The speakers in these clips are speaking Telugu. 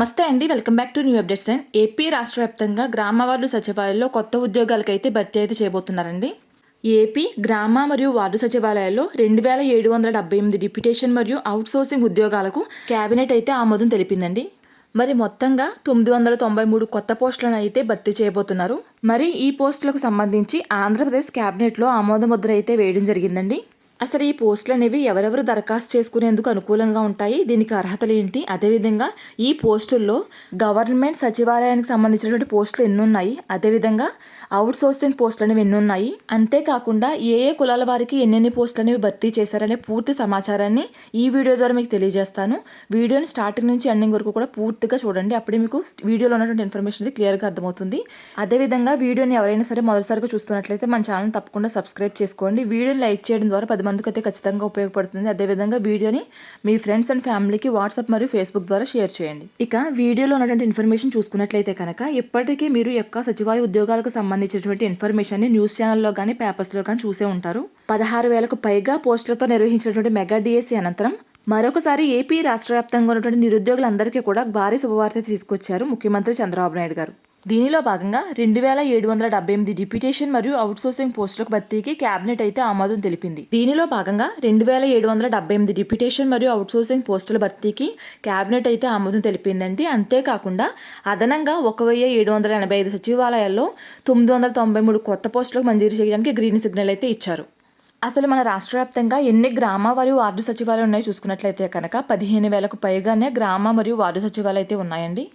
నమస్తే అండి. Welcome back to new updates and AP రాష్ట్ర వ్యాప్తంగా గ్రామ వార్డు సచివాలయాల్లో కొత్త ఉద్యోగాలకైతే భర్తీ అయితే చేయబోతున్నారండి. ఏపీ గ్రామ మరియు వార్డు సచివాలయాల్లో రెండు వేల ఏడు వందల డెబ్బై ఎనిమిది డిప్యుటేషన్ మరియు అవుట్సోర్సింగ్ ఉద్యోగాలకు కేబినెట్ అయితే ఆమోదం తెలిపిందండి. మరి మొత్తంగా తొమ్మిది వందల తొంభై మూడు కొత్త పోస్టులను అయితే భర్తీ చేయబోతున్నారు. మరి ఈ పోస్టులకు సంబంధించి ఆంధ్రప్రదేశ్ కేబినెట్లో ఆమోద ముద్ర అయితే వేయడం జరిగిందండి. అసలు ఈ పోస్టులు అనేవి ఎవరెవరు దరఖాస్తు చేసుకునేందుకు అనుకూలంగా ఉంటాయి? దీనికి అర్హతలు ఏంటి? అదేవిధంగా ఈ పోస్టుల్లో గవర్నమెంట్ సచివాలయానికి సంబంధించినటువంటి పోస్టులు ఎన్ని ఉన్నాయి అదేవిధంగా అవుట్ సోర్సింగ్ పోస్టులు అనేవి ఎన్ని ఉన్నాయి అంతేకాకుండా ఏ ఏ కులాల వారికి ఎన్నెన్ని పోస్టులు అనేవి భర్తీ చేశారనే పూర్తి సమాచారాన్ని ఈ వీడియో ద్వారా మీకు తెలియజేస్తాను. వీడియోని స్టార్టింగ్ నుంచి ఎండింగ్ వరకు కూడా పూర్తిగా చూడండి. అప్పుడే మీకు వీడియోలో ఉన్నటువంటి ఇన్ఫర్మేషన్ అనేది క్లియర్గా అర్థమవుతుంది. అదేవిధంగా వీడియోని ఎవరైనా సరే మొదటిసారిగా చూస్తున్నట్లయితే మన ఛానల్ తప్పకుండా సబ్స్క్రైబ్ చేసుకోండి. వీడియోని లైక్ చేయడం ద్వారా పది మందికి అయితే ఖచ్చితంగా ఉపయోగపడుతుంది. అదేవిధంగా వీడియోని మీ ఫ్రెండ్స్ అండ్ ఫ్యామిలీకి వాట్సాప్ మరియు ఫేస్బుక్ ద్వారా షేర్ చేయండి. ఇక వీడియోలో ఉన్నటువంటి ఇన్ఫర్మేషన్ చూసుకున్నట్లయితే కనుక ఇప్పటికీ మీరు యొక్క సచివాలయ ఉద్యోగాలకు సంబంధించినటువంటి ఇన్ఫర్మేషన్ని న్యూస్ ఛానల్లో కానీ పేపర్స్లో కానీ చూసే ఉంటారు. పదహారు వేలకు పైగా పోస్టులతో నిర్వహించినటువంటి మెగా డిఎస్సీ అనంతరం మరొకసారి ఏపీ రాష్ట్ర వ్యాప్తంగా ఉన్నటువంటి నిరుద్యోగులందరికీ కూడా భారీ శుభవార్త తీసుకొచ్చారు ముఖ్యమంత్రి చంద్రబాబు నాయుడు గారు. దీనిలో భాగంగా రెండు వేల ఏడు వందల డెబ్బై ఎనిమిది డిప్యూటేషన్ మరియు అవుట్సోర్సింగ్ పోస్టులకు భర్తీకి కేబినెట్ అయితే ఆమోదం తెలిపింది. దీనిలో భాగంగా రెండు వేల ఏడు వందల డెబ్బై ఎనిమిది డిప్యూటేషన్ మరియు అవుట్సోర్సింగ్ పోస్టుల భర్తీకి కేబినెట్ అయితే ఆమోదం తెలిపిందండి. అంతేకాకుండా అదనంగా ఒక వెయ్యి ఏడు వందల ఎనభై ఐదు సచివాలయాల్లో తొమ్మిది వందల తొంభై మూడు కొత్త పోస్టులకు మంజూరు చేయడానికి గ్రీన్ సిగ్నల్ అయితే ఇచ్చారు. అసలు మన రాష్ట్ర వ్యాప్తంగా ఎన్ని గ్రామ మరియు వార్డు సచివాలయాలు ఉన్నాయో చూసుకున్నట్లయితే కనుక పదిహేను వేలకు పైగానే గ్రామ మరియు వార్డు సచివాలయాలు అయితే ఉన్నాయండి.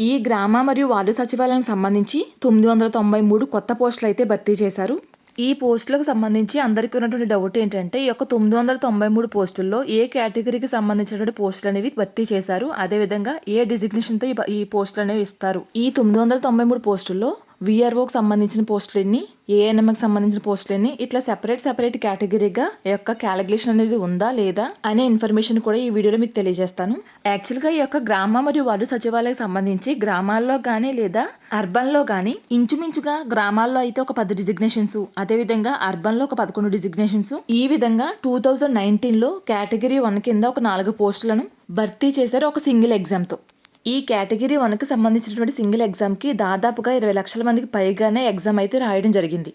ఈ గ్రామ మరియు వార్డు సచివాలయానికి సంబంధించి తొమ్మిది వందల తొంభై మూడు కొత్త పోస్టులు అయితే భర్తీ చేశారు. ఈ పోస్టులకు సంబంధించి అందరికీ ఉన్నటువంటి డౌట్ ఏంటంటే ఈ యొక్క తొమ్మిది వందల తొంభై మూడు పోస్టుల్లో ఏ కేటగిరీకి సంబంధించినటువంటి పోస్టులు అనేవి భర్తీ చేశారు? అదేవిధంగా ఏ డిజిగ్నేషన్తో ఈ- ఈ పోస్టులు అనేవి ఇస్తారు? ఈ తొమ్మిది వందల తొంభై మూడు పోస్టుల్లో విఆర్ఓకి సంబంధించిన పోస్టులు ఎన్ని ఏఎన్ఎంకి సంబంధించిన పోస్టులు ఎన్ని ఇట్లా సెపరేట్ సెపరేట్ కేటగిరీగా ఈ యొక్క క్యాలిక్యులేషన్ అనేది ఉందా లేదా అనే ఇన్ఫర్మేషన్ కూడా ఈ వీడియోలో మీకు తెలియజేస్తాను. యాక్చువల్గా ఈ యొక్క గ్రామ మరియు వార్డు సచివాలయకు సంబంధించి గ్రామాల్లో కానీ లేదా అర్బన్లో కానీ ఇంచుమించుగా గ్రామాల్లో అయితే ఒక పది డిజిగ్నేషన్స్ అదేవిధంగా అర్బన్లో ఒక పదకొండు డిజిగ్నేషన్స్ ఈ విధంగా టూ థౌజండ్ నైన్టీన్లో కేటగిరీ వన్ కింద ఒక నాలుగు పోస్టులను భర్తీ చేశారు ఒక సింగిల్ ఎగ్జామ్తో ఈ కేటగిరీ వన్కి సంబంధించినటువంటి సింగిల్ ఎగ్జామ్కి దాదాపుగా ఇరవై లక్షల మందికి పైగానే ఎగ్జామ్ అయితే రాయడం జరిగింది.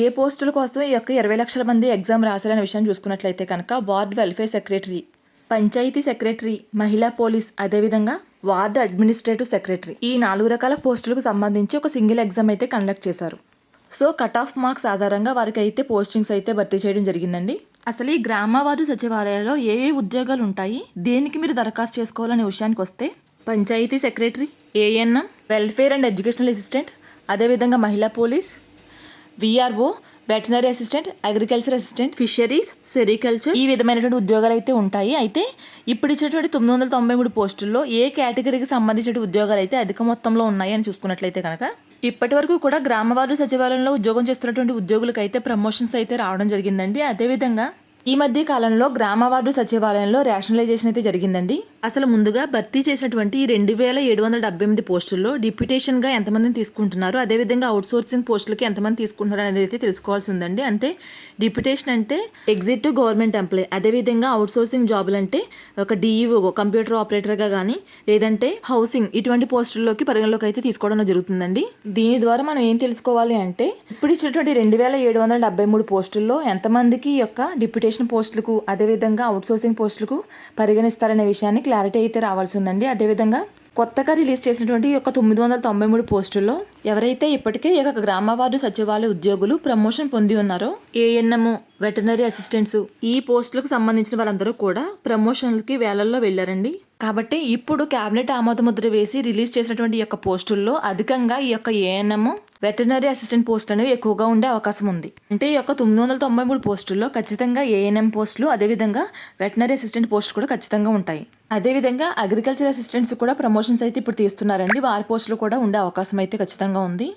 ఏ పోస్టుల కోసం ఈ యొక్క ఇరవై లక్షల మంది ఎగ్జామ్ రాశారనే విషయం చూసుకున్నట్లయితే కనుక ward welfare secretary panchayat secretary మహిళా పోలీస్ అదేవిధంగా వార్డు అడ్మినిస్ట్రేటివ్ సెక్రటరీ ఈ నాలుగు రకాల పోస్టులకు సంబంధించి ఒక సింగిల్ ఎగ్జామ్ అయితే కండక్ట్ చేశారు. సో కట్ ఆఫ్ మార్క్స్ ఆధారంగా వారికి అయితే పోస్టింగ్స్ అయితే భర్తీ చేయడం జరిగిందండి. అసలు ఈ గ్రామ వార్డు సచివాలయాల్లో ఏ ఏ ఉద్యోగాలు ఉంటాయి? దేనికి మీరు దరఖాస్తు చేసుకోవాలనే విషయానికి వస్తే panchayat secretary ANM welfare and educational assistant అదేవిధంగా మహిళా police VRO veterinary assistant agriculture assistant fisheries sericulture ఈ విధమైనటువంటి ఉద్యోగాలు అయితే ఉంటాయి. అయితే ఇప్పుడు ఇచ్చినటువంటి తొమ్మిది వందల తొంభై మూడు పోస్టుల్లో ఏ కేటగిరీకి సంబంధించిన ఉద్యోగాలు అయితే అధిక మొత్తంలో ఉన్నాయి అని చూసుకున్నట్లయితే కనుక ఇప్పటి వరకు కూడా గ్రామవారు సచివాలయంలో ఉద్యోగం చేస్తున్నటువంటి ఉద్యోగులకు అయితే ప్రమోషన్స్ అయితే రావడం జరిగిందండి. అదేవిధంగా ఈ మధ్య కాలంలో గ్రామవార్డు సచివాలయంలో రేషనలైజేషన్ అయితే జరిగిందండి. అసలు ముందుగా భర్తీ చేసినటువంటి ఈ రెండు వేల ఏడు వందల డెబ్బై ఎనిమిది పోస్టుల్లో డిప్యూటేషన్గా ఎంతమందిని తీసుకుంటున్నారు అదేవిధంగా అవుట్ సోర్సింగ్ పోస్టులకి ఎంతమంది తీసుకుంటున్నారు అనేది అయితే తెలుసుకోవాల్సి ఉందండి అంటే డిప్యూటేషన్ అంటే ఎగ్జిట్ గవర్నమెంట్ ఎంప్లాయ్ అదేవిధంగా అవుట్ సోర్సింగ్ జాబులు అంటే ఒక డిఈఓ కంప్యూటర్ ఆపరేటర్గా కానీ లేదంటే హౌసింగ్ ఇటువంటి పోస్టుల్లోకి పరిగణలోకి అయితే తీసుకోవడం జరుగుతుందండి. దీని ద్వారా మనం ఏం తెలుసుకోవాలి అంటే ఇప్పుడు ఇచ్చినటువంటి రెండు వేల ఏడు వందల డెబ్బై మూడు పోస్టుల్లో ఎంతమందికి యొక్క డిప్యూటేషన్ పోస్టులకు అదేవిధంగా అవుట్ సోర్సింగ్ పోస్టులకు పరిగణిస్తారనే విషయాన్ని క్లారిటీ అయితే రావాల్సి ఉందండి అదేవిధంగా కొత్తగా రిలీజ్ చేసినటువంటి ఈ యొక్క తొమ్మిది వందల తొంభై మూడు పోస్టుల్లో ఎవరైతే ఇప్పటికే ఈ యొక్క గ్రామ వార్డు సచివాలయ ఉద్యోగులు ప్రమోషన్ పొంది ఉన్నారో ఏఎన్ఎం వెటనరీ అసిస్టెంట్స్ ఈ పోస్టులకు సంబంధించిన వాళ్ళందరూ కూడా ప్రమోషన్లకి వేలల్లో వెళ్ళారండి. కాబట్టి ఇప్పుడు కేబినెట్ ఆమోద ముద్ర వేసి రిలీజ్ చేసినటువంటి ఈ యొక్క పోస్టుల్లో అధికంగా ఈ యొక్క ఏఎన్ఎం వెటనరీ అసిస్టెంట్ పోస్ట్ అనేవి ఎక్కువగా ఉండే అవకాశం ఉంది. అంటే ఈ యొక్క తొమ్మిది వందల తొంభై మూడు పోస్టుల్లో ఖచ్చితంగా ఏఎన్ఎం పోస్టులు అదేవిధంగా వెటనరీ అసిస్టెంట్ పోస్టులు కూడా ఖచ్చితంగా ఉంటాయి. అదేవిధంగా అగ్రికల్చర్ అసిస్టెంట్స్ కూడా ప్రమోషన్స్ అయితే ఇప్పుడు తీస్తున్నారండి. వారి పోస్టులు కూడా ఉండే అవకాశం అయితే ఖచ్చితంగా ఉంది.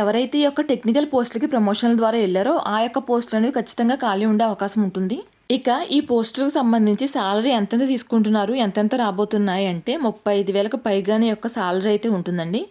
ఎవరైతే ఈ యొక్క టెక్నికల్ పోస్టులకి ప్రమోషన్ల ద్వారా వెళ్ళారో ఆ యొక్క పోస్టులు అనేవి ఖచ్చితంగా ఖాళీ ఉండే అవకాశం ఉంటుంది. ఇక ఈ పోస్టులకు సంబంధించి సాలరీ ఎంతెంత తీసుకుంటున్నారు ఎంతెంత రాబోతున్నాయి అంటే ముప్పై ఐదు వేలకు పైగానే యొక్క సాలరీ అయితే ఉంటుందండి.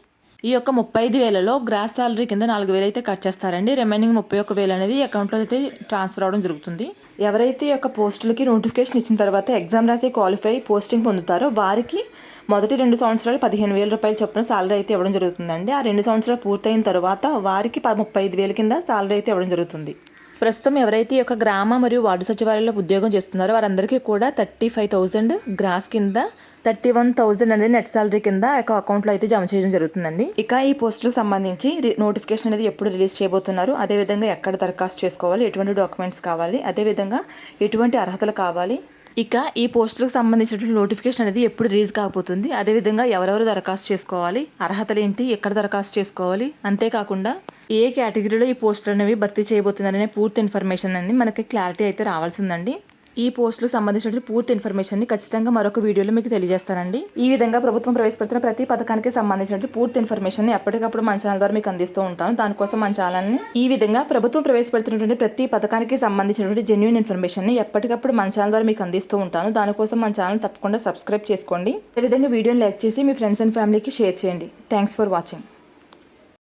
ఈ యొక్క ముప్పై ఐదు వేలలో గ్రాస్ సాలరీ కింద నాలుగు వేలు అయితే కట్ చేస్తారండి. రిమైనింగ్ ముప్పై ఒక్క వేలు అనేది అకౌంట్లో అయితే ట్రాన్స్ఫర్ అవడం జరుగుతుంది. ఎవరైతే ఈ యొక్క పోస్టులకి నోటిఫికేషన్ ఇచ్చిన తర్వాత ఎగ్జామ్ రాసి క్వాలిఫై పోస్టింగ్ పొందుతారో వారికి మొదటి రెండు సంవత్సరాలు పదిహేను వేల రూపాయలు చొప్పున సాలరీ అయితే ఇవ్వడం జరుగుతుందండి. ఆ రెండు సంవత్సరాలు పూర్తయిన తర్వాత వారికి ప- ముప్పై ఐదు వేల కింద సాలరీ అయితే ఇవ్వడం జరుగుతుంది. ప్రస్తుతం ఎవరైతే ఈ యొక్క గ్రామ మరియు వార్డు సచివాలయంలో ఉద్యోగం చేస్తున్నారో వారందరికీ కూడా థర్టీ ఫైవ్ థౌసండ్ గ్రాస్ కింద థర్టీ వన్ థౌసండ్ అనేది నెట్ సాలరీ కింద యొక్క అకౌంట్లో అయితే జమ చేయడం జరుగుతుందండి. ఇక ఈ పోస్టులకు సంబంధించి రి- నోటిఫికేషన్ అనేది ఎప్పుడు రిలీజ్ చేయబోతున్నారు అదేవిధంగా ఎక్కడ దరఖాస్తు చేసుకోవాలి ఎటువంటి డాక్యుమెంట్స్ కావాలి అదేవిధంగా ఎటువంటి అర్హతలు కావాలి ఇక ఈ పోస్టులకు సంబంధించినటువంటి నోటిఫికేషన్ అనేది ఎప్పుడు రిలీజ్ కాకపోతుంది. అదేవిధంగా ఎవరెవరు దరఖాస్తు చేసుకోవాలి? అర్హతలు ఏంటి? ఎక్కడ దరఖాస్తు చేసుకోవాలి? అంతేకాకుండా ఏ కేటగిరీలో ఈ పోస్టులు అనేవి భర్తీ చేయబోతున్నారనే పూర్తి ఇన్ఫర్మేషన్ అనేది మనకి క్లారిటీ అయితే రావాల్సిందండి. ఈ పోస్టులకు సంబంధించిన పూర్తి ఇన్ఫర్మేషన్ని ఖచ్చితంగా మరొక వీడియోలో మీకు తెలియజేస్తానండి. ఈ విధంగా ప్రభుత్వం ప్రవేశపెడుతున్న ప్రతి పథకానికి సంబంధించిన పూర్తి ఇన్ఫర్మేషన్ ఎప్పటికప్పుడు మన ఛానల్ ద్వారా మీకు అందిస్తూ ఉంటాను. దానికోసం మన ఛానల్ని ఈ విధంగా ప్రభుత్వం ప్రవేశపెడుతున్నటువంటి ప్రతి పథకానికి సంబంధించినటువంటి జెన్యున్ ఇన్ఫర్మేషన్ని ఎప్పటికప్పుడు మన ఛానల్ ద్వారా మీకు అందిస్తూ ఉంటాను. దానికోసం మన ఛానల్ తప్పకుండా సబ్స్క్రైబ్ చేసుకోండి. అదేవిధంగా వీడియోని లైక్ చేసి మీ ఫ్రెండ్స్ అండ్ ఫ్యామిలీకి షేర్ చేయండి. Thanks for watching